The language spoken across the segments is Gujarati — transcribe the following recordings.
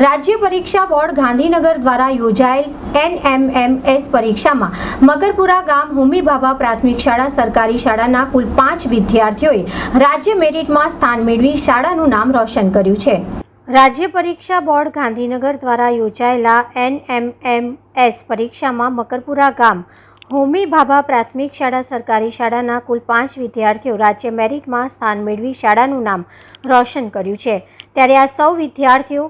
રાજ્ય પરીક્ષા બોર્ડ ગાંધીનગર દ્વારા યોજાયેલ એનએમએમએસ પરીક્ષામાં મકરપુરા ગામ હોમીભાભા પ્રાથમિક શાળા સરકારી શાળાના કુલ પાંચ વિદ્યાર્થીઓએ રાજ્ય મેરિટમાં સ્થાન મેળવી શાળાનું નામ રોશન કર્યું છે. રાજ્ય પરીક્ષા બોર્ડ ગાંધીનગર દ્વારા યોજાયેલા એનએમએમએસ પરીક્ષામાં મકરપુરા ગામ હોમી ભાભા પ્રાથમિક શાળા સરકારી શાળાના કુલ પાંચ વિદ્યાર્થીઓ રાજ્ય મેરિટમાં સ્થાન મેળવી શાળાનું નામ રોશન કર્યું છે. ત્યારે આ સૌ વિદ્યાર્થીઓ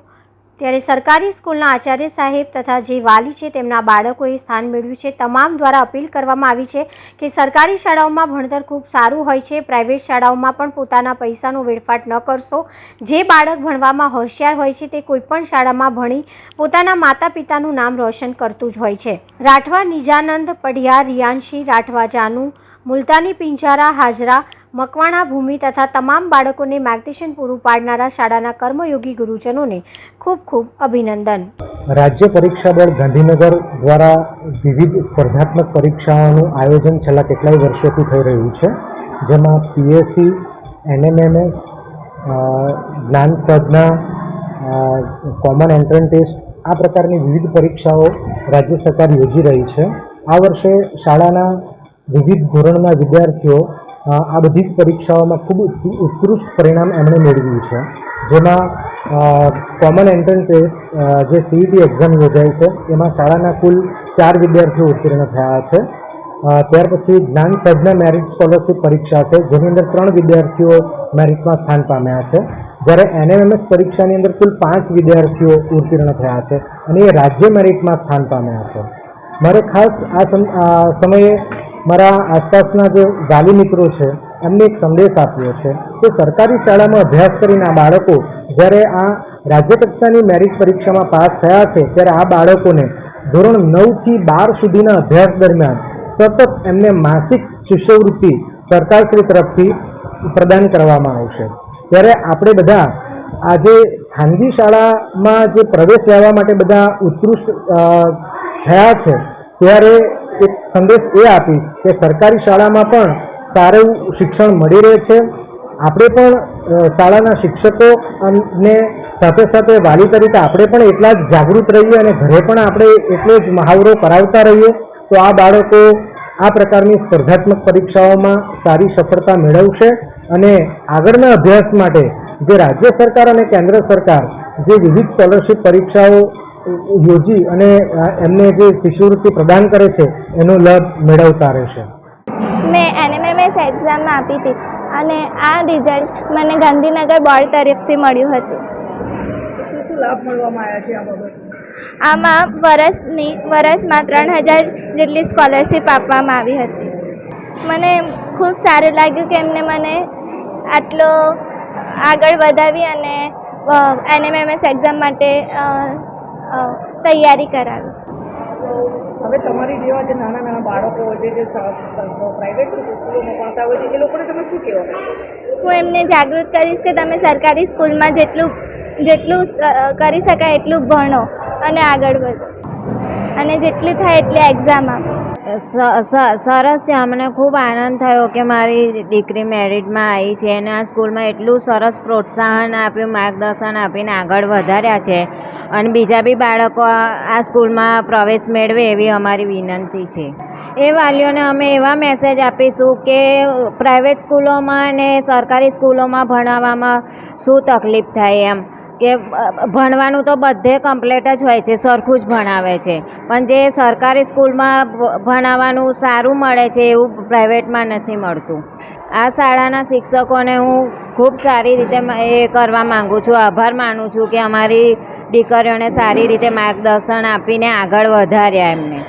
ત્યારે સરકારી સ્કૂલના આચાર્ય સાહેબ તથા જે વાલી છે તેમના બાળકોએ સ્થાન મેળવ્યું છે. તમામ દ્વારા અપીલ કરવામાં આવી છે કે સરકારી શાળાઓમાં ભણતર ખૂબ સારું હોય છે. પ્રાઇવેટ શાળાઓમાં પણ પોતાના પૈસાનો વેડફાટ ન કરશો. જે બાળક ભણવામાં હોશિયાર હોય છે તે કોઈપણ શાળામાં ભણી પોતાના માતા પિતાનું નામ રોશન કરતું જ હોય છે. રાઠવા નિજાનંદ પઢિયાર રિયાંશી રાઠવા જાનુ મુલતાની પિંજારા, હાજરા, મકવાણા ભૂમિ તથા તમામ બાળકોને માર્ગદર્શન પૂરું પાડનારા શાળાના કર્મયોગી ગુરુજનોને ખૂબ ખૂબ અભિનંદન. રાજ્ય પરીક્ષા બોર્ડ ગાંધીનગર દ્વારા વિવિધ સ્પર્ધાત્મક પરીક્ષાઓનું આયોજન છેલ્લા કેટલાય વર્ષોથી થઈ રહ્યું છે, જેમાં પીએસસી, એનએમએમએસ જ્ઞાન સાધના કોમન એન્ટ્રન્સ ટેસ્ટ, આ પ્રકારની વિવિધ પરીક્ષાઓ રાજ્ય સરકાર યોજી રહી છે. આ વર્ષે શાળાના વિવિધ ધોરણના વિદ્યાર્થીઓ આ બધી જ પરીક્ષાઓમાં ખૂબ ઉત્કૃ- ઉત્કૃષ્ટ પરિણામ એમણે મેળવ્યું છે. જેમાં કોમન એન્ટ્રન્સ ટેસ્ટ જે સીઈટી એક્ઝામ યોજાઈ છે, એમાં શાળાના કુલ ચાર વિદ્યાર્થીઓ ઉત્તીર્ણ થયા છે. ત્યાર પછી જ્ઞાન સાધના મેરિટ સ્કોલરશિપ પરીક્ષા છે, જેની અંદર ત્રણ વિદ્યાર્થીઓ મેરિટમાં સ્થાન પામ્યા છે. જ્યારે એનએમએમએસ પરીક્ષાની અંદર કુલ પાંચ વિદ્યાર્થીઓ ઉત્તીર્ણ થયા છે અને એ રાજ્ય મેરિટમાં સ્થાન પામ્યા છે. મારે ખાસ આ સમયે મારા આસપાસના જે વાલી મિત્રો છે, એમને એક સંદેશ આપ્યો છે કે સરકારી શાળામાં અભ્યાસ કરીને આ બાળકો જ્યારે આ રાજ્ય કક્ષાની મેરિટ પરીક્ષામાં પાસ થયા છે, ત્યારે આ બાળકોને ધોરણ નવથી બાર સુધીના અભ્યાસ દરમિયાન સતત એમને માસિક શિષ્યવૃત્તિ સરકારશ્રી તરફથી પ્રદાન કરવામાં આવશે ત્યારે આપણે બધા આજે ખાનગી શાળામાં જે પ્રવેશ લેવા માટે બધા ઉત્કૃષ્ટ થયા છે, ત્યારે એક સંદેશ એ આપીશ કે સરકારી શાળામાં પણ સારું શિક્ષણ મળી રહે છે. આપણે પણ શાળાના શિક્ષકો અને સાથે સાથે વાલી તરીકે આપણે પણ એટલા જ જાગૃત રહીએ અને ઘરે પણ આપણે એટલો જ મહાવરો કરાવતા રહીએ. તો આ બાળકો આ પ્રકારની સ્પર્ધાત્મક પરીક્ષાઓમાં સારી સફળતા મેળવશે અને આગળના અભ્યાસ માટે જે રાજ્ય સરકાર અને કેન્દ્ર સરકાર જે વિવિધ સ્કોલરશિપ પરીક્ષાઓ યોજી અને એમને જે શિષ્યવૃત્તિ પ્રદાન કરે છે એનો લાભ મેળવતા રહેશે. મેં એનએમએમએસ એક્ઝામ આપી હતી અને આ રિઝલ્ટ મને ગાંધીનગર બોર્ડ તરફથી મળ્યું હતું. શું શું લાભ મળવામાં આવ્યા છે આ બાબત? આમાં વર્ષની વર્ષમાં ત્રણ હજાર જેટલી સ્કોલરશિપ આપવામાં આવી હતી. મને ખૂબ સારું લાગ્યું કે એમને મને આટલો આગળ વધાવી અને એનએમએમએસ એક્ઝામ માટે તૈયારી કરાવી. હવે તમારી જેવા જે નાના નાના બાળકો હોય જે પ્રાઇવેટ સ્કૂલોમાં ભણતા હોય છે એ લોકોને તમે શું કહેવા હું એમને જાગૃત કરીશ કે તમે સરકારી સ્કૂલમાં જેટલું જેટલું કરી શકાય એટલું ભણો અને આગળ વધો. અને જેટલું થાય એટલી એક્ઝામ આપો. સરસ છે. અમને ખૂબ આનંદ થયો કે મારી દીકરી મેરિટમાં આવી છે અને આ સ્કૂલમાં એટલું સરસ પ્રોત્સાહન આપ્યું, માર્ગદર્શન આપીને આગળ વધાર્યા છે. અને બીજા બી બાળકો આ સ્કૂલમાં પ્રવેશ મેળવે એવી અમારી વિનંતી છે. એ વાલીઓને અમે એવા મેસેજ આપીશું કે પ્રાઇવેટ સ્કૂલોમાં અને સરકારી સ્કૂલોમાં ભણાવવામાં શું તકલીફ થાય એમ. કે ભણવાનું તો બધે કમ્પ્લેટ જ હોય છે, સરખું જ ભણાવે છે. પણ જે સરકારી સ્કૂલમાં ભણાવવાનું સારું મળે છે, એવું પ્રાઇવેટમાં નથી મળતું. આ શાળાના શિક્ષકોને હું ખૂબ સારી રીતે એ કરવા માગું છું. આભાર માનું છું કે અમારી દીકરીઓને સારી રીતે માર્ગદર્શન આપીને આગળ વધાર્યા એમને.